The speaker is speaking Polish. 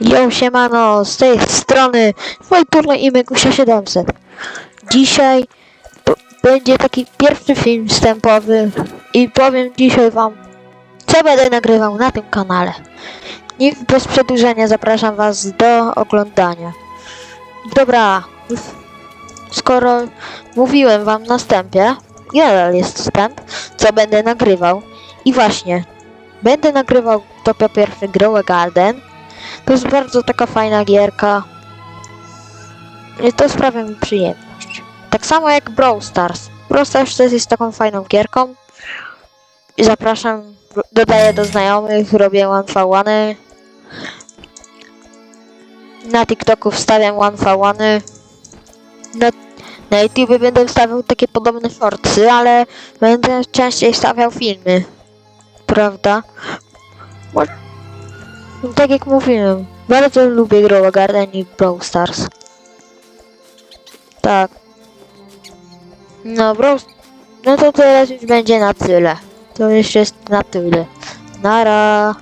Yo, siemano, z tej strony Wojturno i Mygusia 700. Dzisiaj będzie taki pierwszy film wstępowy i powiem dzisiaj wam, co będę nagrywał na tym kanale. I bez przedłużenia zapraszam was do oglądania. Dobra, skoro mówiłem wam na wstępie, nadal jest wstęp, co będę nagrywał. I właśnie, będę nagrywał to po pierwsze Garden, to jest bardzo taka fajna gierka. I to sprawia mi przyjemność. Tak samo jak Brawl Stars. Brawl Stars też jest taką fajną gierką. I zapraszam, dodaję do znajomych, robię one v one Na TikToku wstawiam one v one Na, na YouTube będę wstawiał takie podobne shortsy, ale będę częściej stawiał filmy. Prawda? Tak jak mówiłem, bardzo lubię Grow Garden i Brawl Stars. Tak. No, Brawl... No to teraz już będzie na tyle. To już jest na tyle. Nara.